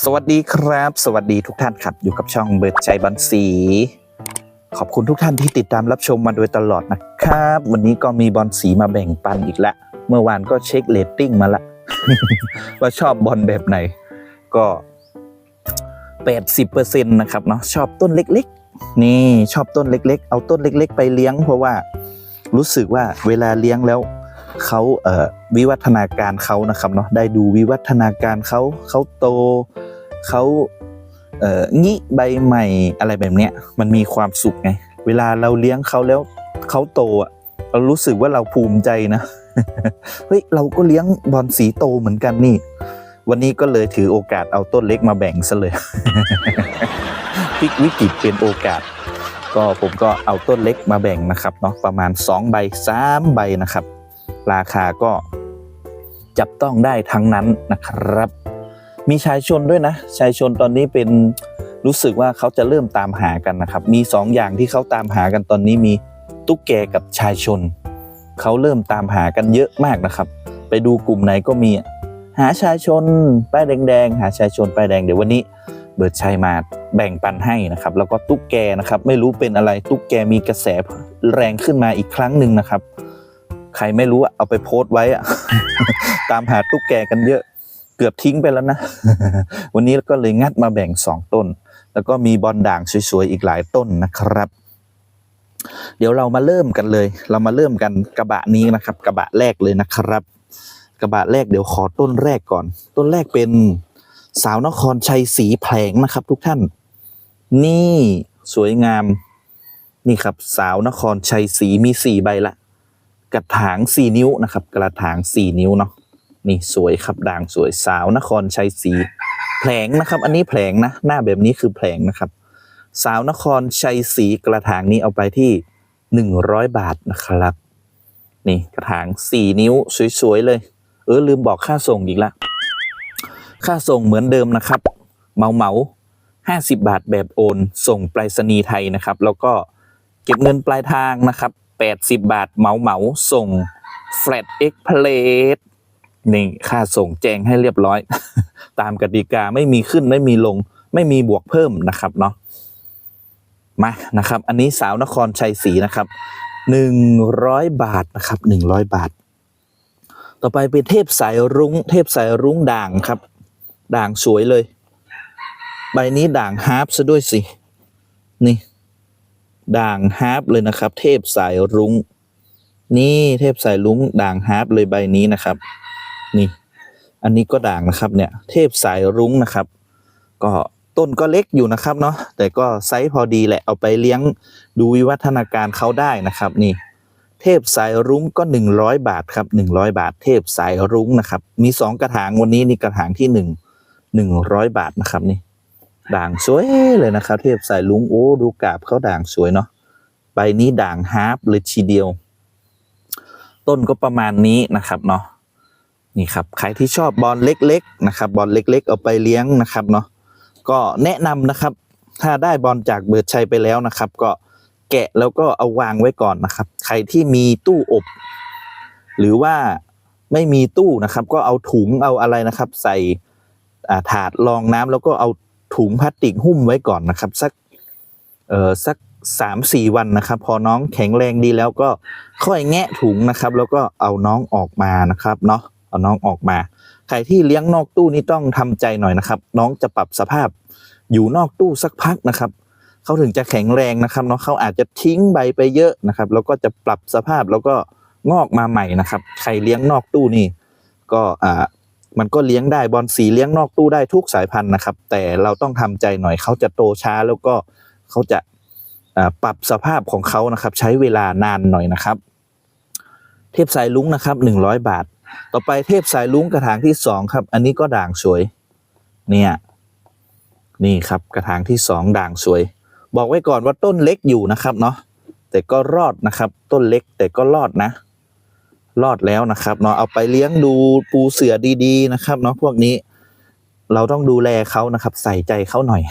สวัสดีครับ สวัสดีทุกท่านครับ อยู่กับช่องเบิร์ดใจบันสี ขอบคุณทุกท่านที่ติดตามรับชมมาโดยตลอดนะครับ วันนี้ก็มีบอลสีมาแบ่งปันอีกแล้วเมื่อวานก็เช็คเรตติ้งมาละ ว่าชอบบอลแบบไหน ก็ 80%นะครับเนาะชอบต้นเล็กๆ นี่ชอบต้นเล็กๆ เอาต้นเล็ก ๆ ไปเลี้ยง เพราะว่ารู้สึกว่าเวลาเลี้ยงแล้วเขาเอ่อ วิวัฒนาการเขานะครับเนาะได้ดูวิวัฒนาการเขาเขาโตเขาเอ่องิใบใหม่อะไรแบบเนี้ยมันมีความสุขไงเวลาเราเลี้ยงเขาแล้วเขาโตอะเรารู้สึกว่าเราภูมิใจนะเฮ้ยเราก็เลี้ยงบอลสีโตเหมือนกันนี่ วันนี้ก็เลยถือโอกาสเอาต้นเล็กมาแบ่งซะเลยพลิกวิกฤตเป็นโอกาส ก็ผมก็เอาต้นเล็กมาแบ่งนะครับเนาะประมาณ 2 ใบ 3 ใบนะครับ ราคาก็ จับต้องได้ทั้งนั้นนะครับ มีชายชนด้วยนะ ชายชนตอนนี้เป็นรู้สึกว่าเขาจะเริ่มตามหากันนะครับ มี2ออย่างที่เขาตามหากันตอนนี้มีตุ๊กแกกับชายชน เขาเริ่มตามหากันเยอะมากนะครับ ไปดูกลุ่มไหนก็มี หาชายชนป้ายแดงๆหาชายชนป้ายแดงเดี๋ยววันนี้เบิร์ดชัยมาแบ่งปันให้นะครับ แล้วก็ตุ๊กแกนะครับ ไม่รู้เป็นอะไรตุ๊กแกมีกระแสแรงขึ้นมาอีกครั้งหนึ่งนะครับ ใครไม่รู้เอาไปโพสต์ไว้อะตามหาตุ๊กแกกันเยอะเกือบทิ้งไปแล้วนะ วันนี้ก็เลยงัดมาแบ่งสองต้น แล้วก็มีบอลด่างสวยๆอีกหลายต้นนะครับ เดี๋ยวเรามาเริ่มกันเลย เรามาเริ่มกันกระบะนี้นะครับ กระบะแรกเลยนะครับ กระบะแรกเดี๋ยวขอต้นแรกก่อน ต้นแรกเป็นสาวนครชัยสีแผลงนะครับ ทุกท่าน นี่สวยงาม นี่ครับ สาวนครชัยสีมีสี่ใบละ กระถางสี่นิ้วนะครับ กระถางสี่นิ้วเนาะนี่สวยครับด่างสวยสาวนครชัยศรีแผลงนะครับ อันนี้แผลงนะ หน้าแบบนี้คือแผลงนะครับ สาวนครชัยศรีกระถางนี้เอาไปที่หนึ่งร้อยบาทนะครับ นี่กระถางสี่นิ้วสวยๆเลย เออลืมบอกค่าส่งอีกละค่าส่งเหมือนเดิมนะครับเมาเมาห้าสิบาทแบบโอน ส่งไปรษณีย์ไทยนะครับ แล้วก็เก็บเงินปลายทางนะครับ แปดสิบาทเหมาเหมาส่งแฟลตเอ็กเพลสนี่ค่าส่งแจ้งให้เรียบร้อย ตามกติกาไม่มีขึ้นไม่มีลง ไม่มีบวกเพิ่มนะครับเนาะมานะครับ อันนี้สาวนครชัยศรีนะครับหนึ่งร้อยบาทนะครับหนึ่งร้อยบาท ต่อไปเป็นเทพสายรุ้ง เทพสายรุ้งด่างครับ ด่างสวยเลย ใบนี้ด่างฮาร์ปซะด้วยสิ นี่ ด่างฮาร์ปเลยนะครับ เทพสายรุ้ง นี่เทพสายรุ้ง ด่างฮาร์ปเลยใบนี้นะครับ นี่ อันนี้ก็ด่างนะครับเนี่ย เทพสายรุ้งนะครับ ก็ต้นก็เล็กอยู่นะครับเนาะแต่ก็ไซส์พอดีแหละเอาไปเลี้ยงดูวิวัฒนาการเขาได้นะครับ นี่ เทพสายรุ้งก็หนึ่งร้อยบาทครับหนึ่งร้อยบาท เทพสายรุ้งนะครับ มีสองกระถางวันนี้นี่กระถางที่หนึ่งหนึ่งร้อยบาทนะครับนี่ ด่างสวยเลยนะครับ เทพสายลุงโอ้ดูกาบเขาด่างสวยเนาะใบนี้ด่างฮาร์ปเลยทีเดียว ต้นก็ประมาณนี้นะครับเนาะนี่ครับใครที่ชอบบอลเล็กๆนะครับบอลเล็ก ๆ เอาไปเลี้ยงนะครับเนาะก็แนะนำนะครับ ถ้าได้บอลจากเบิร์ดชัยไปแล้วนะครับ ก็แกะแล้วก็เอาวางไว้ก่อนนะครับ ใครที่มีตู้อบ หรือว่าไม่มีตู้นะครับ ก็เอาถุงเอาอะไรนะครับ ใส่ถาดรองน้ำแล้วก็เอา ถุงพลาสติกหุ้มไว้ก่อนนะครับ สักเอ่อสักสามสี่วันนะครับ พอน้องแข็งแรงดีแล้วก็ค่อยแงะถุงนะครับ แล้วก็เอาน้องออกมานะครับเนาะเอาน้องออกมา ใครที่เลี้ยงนอกตู้นี่ต้องทำใจหน่อยนะครับ น้องจะปรับสภาพอยู่นอกตู้สักพักนะครับเขาถึงจะแข็งแรงนะครับเนาะเขาอาจจะทิ้งใบไปเยอะนะครับ แล้วก็จะปรับสภาพแล้วก็งอกมาใหม่นะครับ ใครเลี้ยงนอกตู้นี่ก็อ่า มันก็เลี้ยงได้บอลสีเลี้ยงนอกตู้ได้ทุกสายพันธุ์นะครับ แต่เราต้องทำใจหน่อยเขาจะโตช้าแล้วก็เขาจะปรับสภาพของเขานะครับ ใช้เวลานานหน่อยนะครับ เทพสายลุงนะครับหนึ่งร้อยบาท ต่อไปเทพสายลุงกระถางที่สองครับ อันนี้ก็ด่างสวยเนี่ยนี่ครับกระถางที่สองด่างสวย บอกไว้ก่อนว่าต้นเล็กอยู่นะครับเนาะแต่ก็รอดนะครับ ต้นเล็กแต่ก็รอดนะ รอดแล้วนะครับเนาะเอาไปเลี้ยงดูปูเสือดีๆนะครับเนาะพวกนี้ เราต้องดูแลเขานะครับ ใส่ใจเขาหน่อย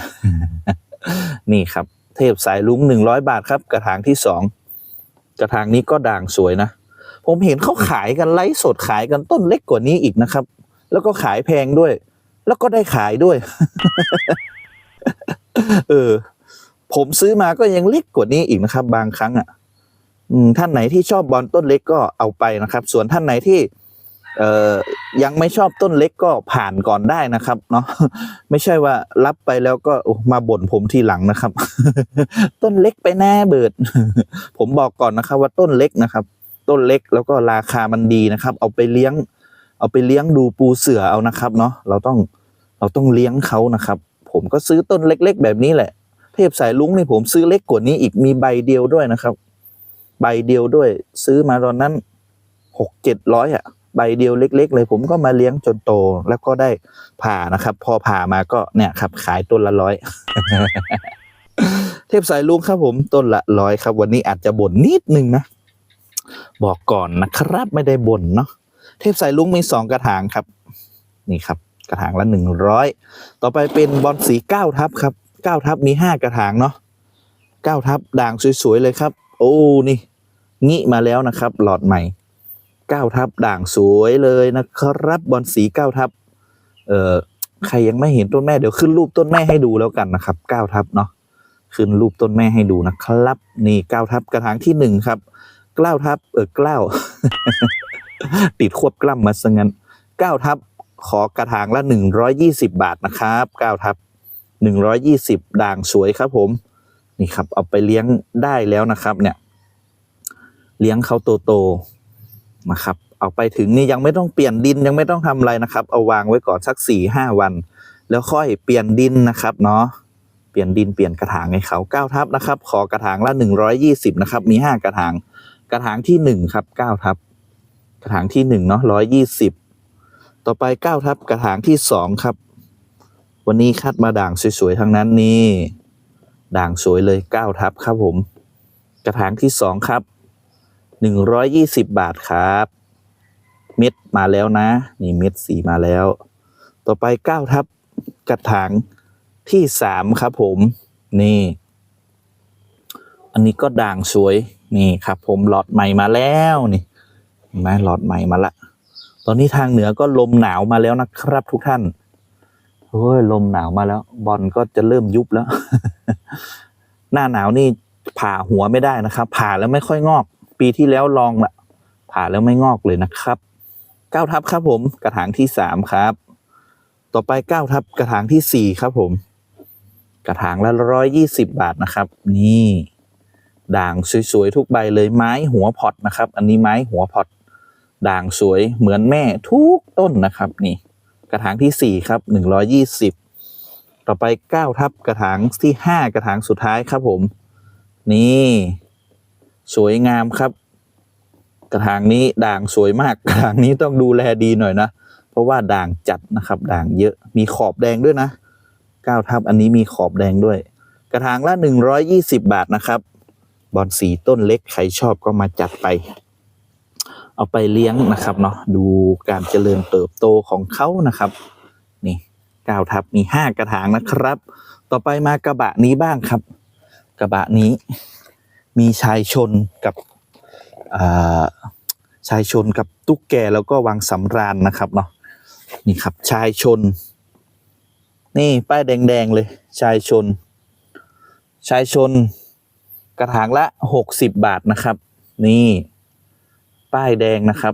นี่ครับ เทพสายลุงหนึ่งร้อยบาทครับ กระถางที่สองกระถางนี้ก็ด่างสวยนะ ผมเห็นเขาขายกันไลฟ์สดขายกันต้นเล็กกว่านี้อีกนะครับ แล้วก็ขายแพงด้วย แล้วก็ได้ขายด้วย เออ ผมซื้อมาก็ยังเล็กกว่านี้อีกนะครับ บางครั้งอะ ท่านไหนที่ชอบบอลต้นเล็กก็เอาไปนะครับ ส่วนท่านไหนที่เอ่อยังไม่ชอบต้นเล็กก็ผ่านก่อนได้นะครับเนาะไม่ใช่ว่ารับไปแล้วก็มาบ่นผมทีหลังนะครับ ต้นเล็กไปแน่เบิด ผมบอกก่อนนะครับ ว่าต้นเล็กนะครับ ต้นเล็กแล้วก็ราคามันดีนะครับ เอาไปเลี้ยง เอาไปเลี้ยงดูปูเสือเอานะครับเนาะเราต้องเราต้องเลี้ยงเขานะครับ ผมก็ซื้อต้นเล็ก ๆ แบบนี้แหละ เทพสายลุงนี่ผมซื้อเล็กกว่านี้อีกมีใบเดียวด้วยนะครับ ใบเดียวด้วย ซื้อมาตอนนั้นหกเจ็ดร้อยอะ ใบเดียวเล็ก ๆ เลยผมก็มาเลี้ยงจนโตแล้วก็ได้ผ่านะครับ พอผ่ามาก็เนี่ยครับ ขายต้นละร้อยเทพสายลุงครับผมต้นละร้อยครับ วันนี้อาจจะบ่นนิดนึงนะ บอกก่อนนะครับไม่ได้บ่นเนาะเทพสายลุงมีสองกระถางครับ นี่ครับ กระถางละหนึ่งร้อยต่อไปเป็นบอลสีเก้าทับครับเก้าทับมีห้ากระถางเนาะเก้าทับด่างสวยๆเลยครับ โอ้นี่ งี้มาแล้วนะครับ หลอดใหม่เก้าทับด่างสวยเลยนะครับบอลสีเก้าทับเอ่อใครยังไม่เห็นต้นแม่เดี๋ยวขึ้นรูปต้นแม่ให้ดูแล้วกันนะครับเก้าทับเนาะขึ้นรูปต้นแม่ให้ดูนะครับ นี่เก้าทับกระถางที่หนึ่งครับเก้าทับเออเก้าติดควบกล้ำมาซะงั้นเก้าทับขอกระถางละหนึ่งร้อยยี่สิบาทนะครับเก้าทับหนึ่งร้อยยี่สิบด่างสวยครับผม นี่ครับเอาไปเลี้ยงได้แล้วนะครับเนี่ย เลี้ยงเขาโตๆนะครับ เอาไปถึงนี่ยังไม่ต้องเปลี่ยนดินยังไม่ต้องทำอะไรนะครับ เอาวางไว้ก่อนสักสี่ห้าวัน แล้วค่อยเปลี่ยนดินนะครับเนาะเปลี่ยนดินเปลี่ยนกระถางให้เขาเก้าทับนะครับ ขอกระถางละหนึ่งร้อยยี่สิบนะครับมีห้ากระถาง กระถางที่หนึ่งครับเก้าทับ กระถางที่หนึ่งเนาะร้อยยี่สิบต่อไปเก้าทับกระถางที่สองครับ วันนี้คัดมาด่างสวยๆทั้งนั้นนี่ด่างสวยเลยเก้าทับครับผม กระถางที่สองครับ หนึ่งร้อยยี่สิบบาทครับ เม็ดมาแล้วนะ นี่เม็ดสีมาแล้ว ต่อไปเก้าทับกระถางที่สามครับผมนี่ อันนี้ก็ด่างสวยนี่ครับ ผมหลอดใหม่มาแล้วนี่เห็นไหมหลอดใหม่มาละ ตอนนี้ทางเหนือก็ลมหนาวมาแล้วนะครับ ทุกท่านโอ้ยลมหนาวมาแล้ว บอลก็จะเริ่มยุบแล้ว หน้าหนาวนี่ผ่าหัวไม่ได้นะครับ ผ่าแล้วไม่ค่อยงอก ปีที่แล้วลองละผ่าแล้วไม่งอกเลยนะครับเก้าทับครับผมกระถางที่สามครับ ต่อไปเก้าทับกระถางที่สี่ครับผม กระถางละร้อยยี่สิบบาทนะครับ นี่ ด่างสวยๆทุกใบเลยไม้หัวพอตนะครับ อันนี้ไม้หัวพอตด่างสวยเหมือนแม่ทุกต้นนะครับ นี่ กระถางที่สี่ครับหนึ่งร้อยี่สิบต่อไปเก้าทับกระถางที่ห้ากระถางสุดท้ายครับผม นี่ สวยงามครับ กระถางนี้ด่างสวยมาก กระถางนี้ต้องดูแลดีหน่อยนะ เพราะว่าด่างจัดนะครับ ด่างเยอะมีขอบแดงด้วยนะเก้าทับอันนี้มีขอบแดงด้วย กระถางละหนึ่งร้อยี่สิบบาทนะครับ บอนสีต้นเล็กใครชอบก็มาจัดไป เอาไปเลี้ยงนะครับเนาะดูการเจริญเติบโตของเขานะครับ นี่เก้าทับมีห้ากระถางนะครับ ต่อไปมากระบะนี้บ้างครับ กระบะนี้ มีชายชนกับชายชนกับตุ๊กแกแล้วก็วังสำราญนะครับเนาะนี่ครับชายชน นี่ป้ายแดงๆเลย ชายชน ชายชน กระถางละหกสิบบาทนะครับ นี่ ป้ายแดงนะครับ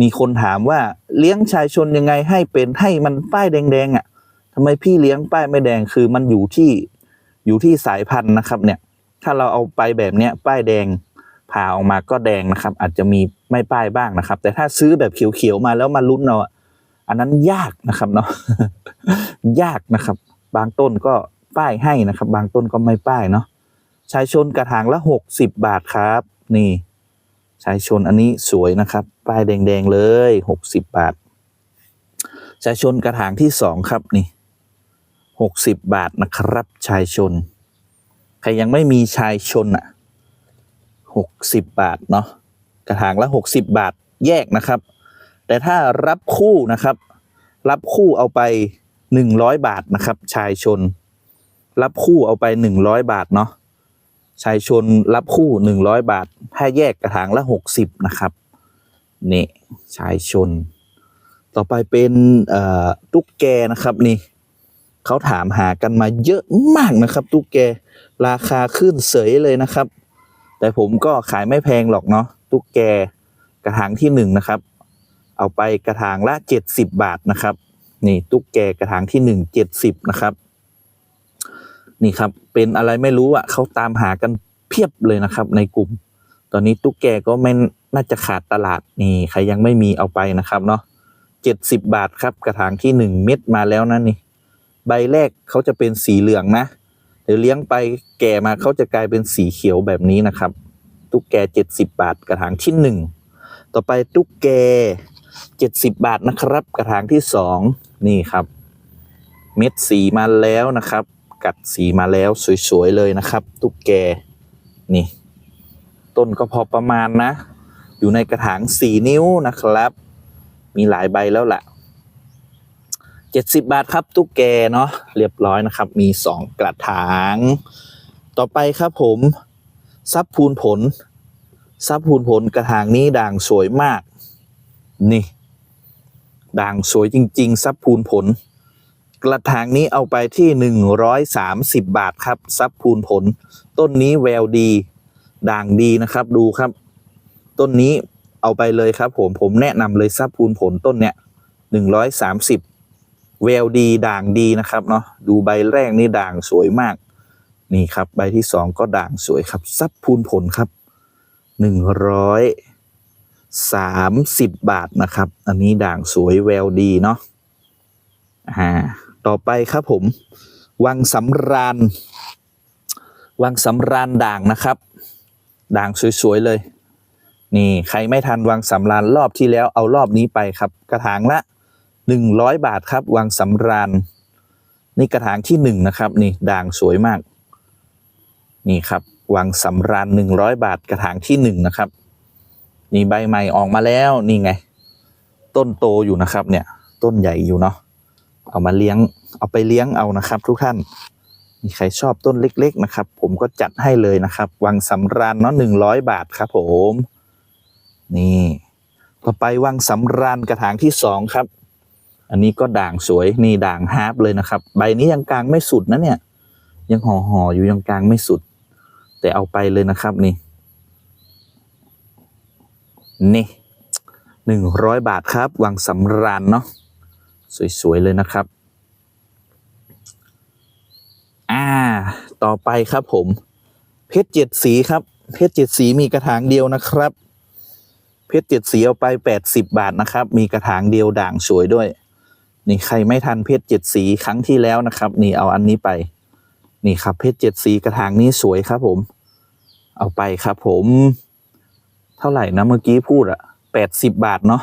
มีคนถามว่าเลี้ยงชายชนยังไงให้เป็นให้มันป้ายแดงๆอะทำไมพี่เลี้ยงป้ายไม่แดงคือมันอยู่ที่อยู่ที่สายพันธุ์นะครับเนี่ย ถ้าเราเอาไปแบบเนี้ยป้ายแดงผ่าออกมาก็แดงนะครับ อาจจะมีไม่ป้ายบ้างนะครับ แต่ถ้าซื้อแบบเขียวๆมาแล้วมาลุ้นเอาอะอันนั้นยากนะครับเนาะยากนะครับ บางต้นก็ป้ายให้นะครับ บางต้นก็ไม่ป้ายเนาะชายชนกระถางละหกสิบบาทครับ นี่ชายชนอันนี้สวยนะครับ ป้ายแดงๆเลยหกสิบบาทชายชนกระถางที่สองครับนี่หกสิบบาทนะครับชายชน ใครยังไม่มีชายชนอะหกสิบบาทเนาะกระถางละหกสิบบาทแยกนะครับ แต่ถ้ารับคู่นะครับ รับคู่เอาไปหนึ่งร้อยบาทนะครับ ชายชน รับคู่เอาไปหนึ่งร้อยบาทเนาะชายชนรับคู่หนึ่งร้อยบาท ถ้าแยกกระถางละหกสิบนะครับนี่ชายชน ต่อไปเป็นตุ๊กแกนะครับนี่ เขาถามหากันมาเยอะมากนะครับ ตุ๊กแกราคาขึ้นเสยเลยนะครับ แต่ผมก็ขายไม่แพงหรอกเนาะตุ๊กแกกระถางที่หนึ่งนะครับ เอาไปกระถางละเจ็ดสิบบาทนะครับ นี่ตุ๊กแกกระถางที่หนึ่งเจ็ดสิบนะครับ นี่ครับเป็นอะไรไม่รู้อะเขาตามหากันเพียบเลยนะครับ ในกลุ่ม ตอนนี้ตุ๊กแกก็ไม่น่าจะขาดตลาดนี่ใครยังไม่มีเอาไปนะครับเนาะเจ็ดสิบบาทครับ กระถางที่หนึ่งเม็ดมาแล้วนะนี่ ใบแรกเขาจะเป็นสีเหลืองนะเดี๋ยวเลี้ยงไปแก่มาเขาจะกลายเป็นสีเขียวแบบนี้นะครับ ตุ๊กแกเจ็ดสิบบาทกระถางที่หนึ่งต่อไปตุ๊กแกเจ็ดสิบบาทนะครับ กระถางที่สองนี่ครับ เม็ดสีมาแล้วนะครับ กัดสีมาแล้วสวยๆเลยนะครับ ตุ๊กแกนี่ ต้นก็พอประมาณนะ อยู่ในกระถางสี่นิ้วนะครับ มีหลายใบแล้วแหละ จ็ดสิบาทครับตุ๊กแกเนาะเรียบร้อยนะครับ มีสองกระถาง ต่อไปครับผมซับพูนผลซับพูนผลกระถางนี้ด่างสวยมาก นี่ ด่างสวยจริง ๆ ซับพูนผล กระถางนี้เอาไปที่หนึ่งร้อยสามสิบบาทครับ ซับพูนผล ต้นนี้แววดี ด่างดีนะครับดูครับ ต้นนี้เอาไปเลยครับผมผมแนะนำเลยซับพูนผลต้นเนี้ยหนึ่งร้อยสามสิบ แววดีด่างดีนะครับเนาะดูใบแรกนี่ด่างสวยมาก นี่ครับ ใบที่สองก็ด่างสวยครับ ซับพูนผลครับหนึ่งร้อยสามสิบบาทนะครับ อันนี้ด่างสวยแววดีเนาะอ่าต่อไปครับผม วังสำราญวังสำราญด่างนะครับ ด่างสวยๆเลย นี่ใครไม่ทันวังสำราญรอบที่แล้วเอารอบนี้ไปครับ กระถางละ หนึ่งร้อยบาทครับ วังสำราญ นี่กระถางที่หนึ่งนะครับ นี่ด่างสวยมาก นี่ครับวังสำราญหนึ่งร้อยบาทกระถางที่หนึ่งนะครับ นี่ใบใหม่ออกมาแล้วนี่ไง ต้นโตอยู่นะครับ เนี่ย ต้นใหญ่อยู่เนาะเอามาเลี้ยง เอาไปเลี้ยงเอานะครับ ทุกท่านมีใครชอบต้นเล็ก ๆ นะครับ ผมก็จัดให้เลยนะครับ วังสำราญเนาะหนึ่งร้อยบาทครับผม นี่ ต่อไปวังสำราญกระถางที่สองครับ อันนี้ก็ด่างสวยนี่ด่างฮาร์ปเลยนะครับ ใบนี้ยังกลางไม่สุดนะเนี่ย ยังห่อห่ออยู่ยังกลางไม่สุด แต่เอาไปเลยนะครับนี่ นี่หนึ่งร้อยบาทครับวังสำราญเนาะสวย ๆ เลยนะครับ อ่า ต่อไปครับผม เพชรเจ็ดสีครับ เพชรเจ็ดสีมีกระถางเดียวนะครับ เพชรเจ็ดสีเอาไปแปดสิบบาทนะครับ มีกระถางเดียวด่างสวยด้วย นี่ใครไม่ทันเพชรเจ็ดสีครั้งที่แล้วนะครับ นี่เอาอันนี้ไป นี่ครับเพชรเจ็ดสีกระถางนี้สวยครับผม เอาไปครับผม เท่าไหร่นะเมื่อกี้พูดอะแปดสิบบาทเนาะ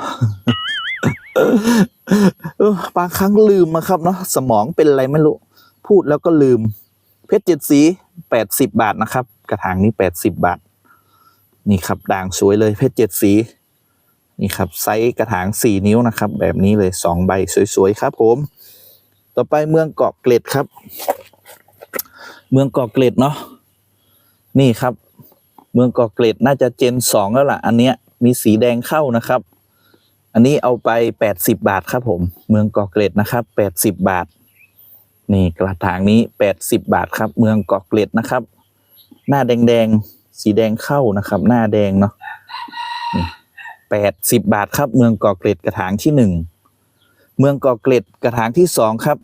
บางครั้งลืมมาครับเนาะสมองเป็นอะไรไม่รู้ พูดแล้วก็ลืม เพชรเจ็ดสีแปดสิบบาทนะครับ กระถางนี้แปดสิบบาท นี่ครับด่างสวยเลยเพชรเจ็ดสี นี่ครับไซส์กระถางสี่นิ้วนะครับ แบบนี้เลยสองใบสวยๆครับผม ต่อไปเมืองเกาะเกร็ดครับ เมืองเกาะเกร็ดเนาะนี่ครับ เมืองเกาะเกร็ดน่าจะเจนสองแล้วล่ะ อันเนี้ยมีสีแดงเข้านะครับ อันนี้เอาไปแปดสิบบาทครับผม เมืองเกาะเกร็ดนะครับแปดสิบบาท นี่กระถางนี้แปดสิบบาทครับ เมืองเกาะเกร็ดนะครับ หน้าแดงๆสีแดงเข้านะครับ หน้าแดงเนาะ แปดสิบบาทครับ เมืองกาะเกร็ดกระถางที่หนึ่งเมืองกาะเกร็ดกระถางที่สองครับ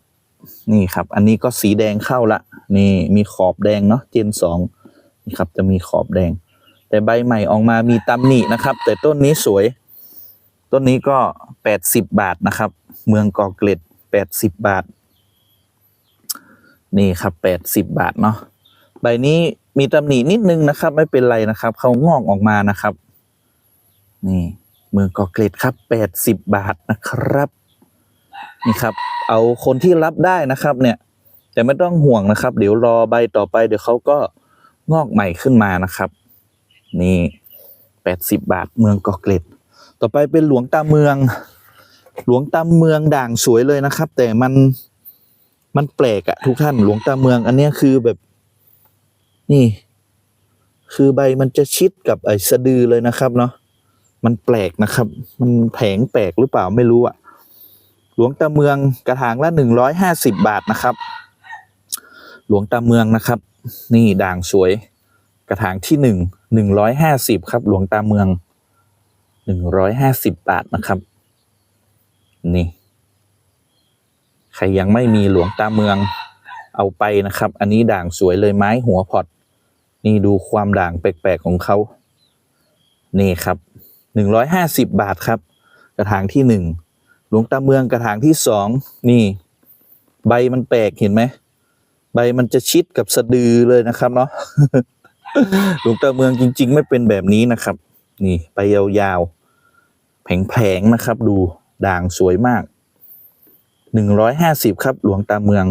นี่ครับ อันนี้ก็สีแดงเข้าละนี่มีขอบแดงเนาะเจนสองนี่ครับ จะมีขอบแดง แต่ใบใหม่ออกมามีตำหนินะครับ แต่ต้นนี้สวย ต้นนี้ก็แปดสิบบาทนะครับ เมืองกาะเกร็ดแปดสิบบาท นี่ครับแปดสิบบาทเนาะใบนี้มีตำหนินิดนึงนะครับ ไม่เป็นไรนะครับ เขางอกออกมานะครับ นี่เมืองเกาะเกร็ดครับแปดสิบบาทนะครับนี่ครับ เอาคนที่รับได้นะครับเนี่ย แต่ไม่ต้องห่วงนะครับ เดี๋ยวรอใบต่อไปเดี๋ยวเขาก็งอกใหม่ขึ้นมานะครับ นี่แปดสิบบาทเมืองเกาะเกร็ด ต่อไปเป็นหลวงตาเมือง หลวงตาเมืองด่างสวยเลยนะครับ แต่มันมันแปลกอะทุกท่านหลวงตาเมือง อันเนี้ยคือแบบ นี่ คือใบมันจะชิดกับไอ้สะดือเลยนะครับเนาะ มันแปลกนะครับ มันแผงแปลกหรือเปล่าไม่รู้อะหลวงตาเมืองกระถางละหนึ่งร้อยห้าสิบบาทนะครับ หลวงตาเมืองนะครับ นี่ด่างสวย กระถางที่หนึ่งหนึ่งร้อยห้าสิบครับ หลวงตาเมืองหนึ่งร้อยห้าสิบบาทนะครับ นี่ ใครยังไม่มีหลวงตาเมืองเอาไปนะครับ อันนี้ด่างสวยเลยไม้หัวพอดนี่ดูความด่างแปลกๆของเขานี่ครับ หนึ่งร้อยห้าสิบบาทครับ กระถางที่หนึ่งหลวงตาเมืองกระถางที่สองนี่ ใบมันแปลกเห็นไหม ใบมันจะชิดกับสะดือเลยนะครับเนาะหลวงตาเมืองจริง ๆ ไม่เป็นแบบนี้นะครับ นี่ใบยาวๆแผงๆนะครับ ดูด่างสวยมากหนึ่งร้อยห้าสิบครับ หลวงตาเมือง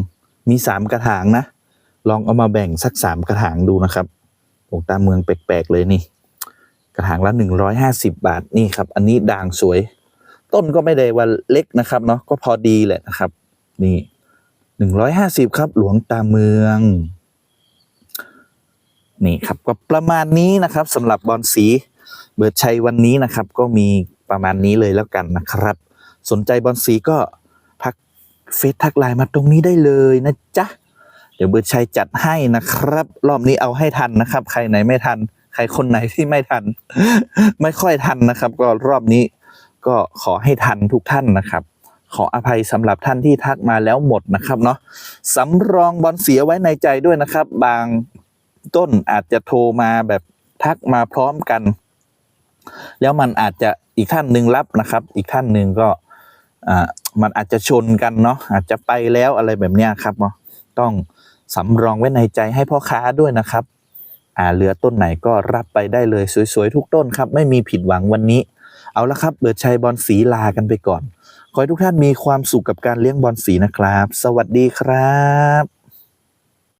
มีสามกระถางนะ ลองเอามาแบ่งสักสามกระถางดูนะครับหลวงตาเมืองแปลกๆเลยนี่ กระถางละหนึ่งร้อยห้าสิบบาทนี่ครับ อันนี้ด่างสวย ต้นก็ไม่ได้ว่าเล็กนะครับเนาะก็พอดีแหละนะครับ นี่หนึ่งร้อยห้าสิบครับ หลวงตาเมือง นี่ครับก็ประมาณนี้นะครับสำหรับบอลสีเบิร์ดชัยวันนี้นะครับ ก็มีประมาณนี้เลยแล้วกันนะครับ สนใจบอลสีก็ทักเฟซทักไลน์มาตรงนี้ได้เลยนะจ๊ะเดี๋ยวเบิร์ดชัยจัดให้นะครับ รอบนี้เอาให้ทันนะครับ ใครไหนไม่ทัน ใครคนไหนที่ไม่ทัน ไม่ค่อยทันนะครับ ก็รอบนี้ก็ขอให้ทันทุกท่านนะครับ ขออภัยสำหรับท่านที่ทักมาแล้วหมดนะครับเนาะสำรองบอลเสียไว้ในใจด้วยนะครับ บางต้นอาจจะโทรมาแบบทักมาพร้อมกัน แล้วมันอาจจะอีกท่านหนึ่งรับนะครับ อีกท่านหนึ่งก็อ่ามันอาจจะชนกันเนาะอาจจะไปแล้วอะไรแบบเนี้ยครับเนาะต้องสำรองไว้ในใจให้พ่อค้าด้วยนะครับ อ่าเหลือต้นไหนก็รับไปได้เลยสวยๆ ทุกต้นครับ ไม่มีผิดหวังวันนี้ เอาละครับ เบิดชัยบอลสีลากันไปก่อน ขอให้ทุกท่านมีความสุขกับการเลี้ยงบอลสีนะครับ สวัสดีครับ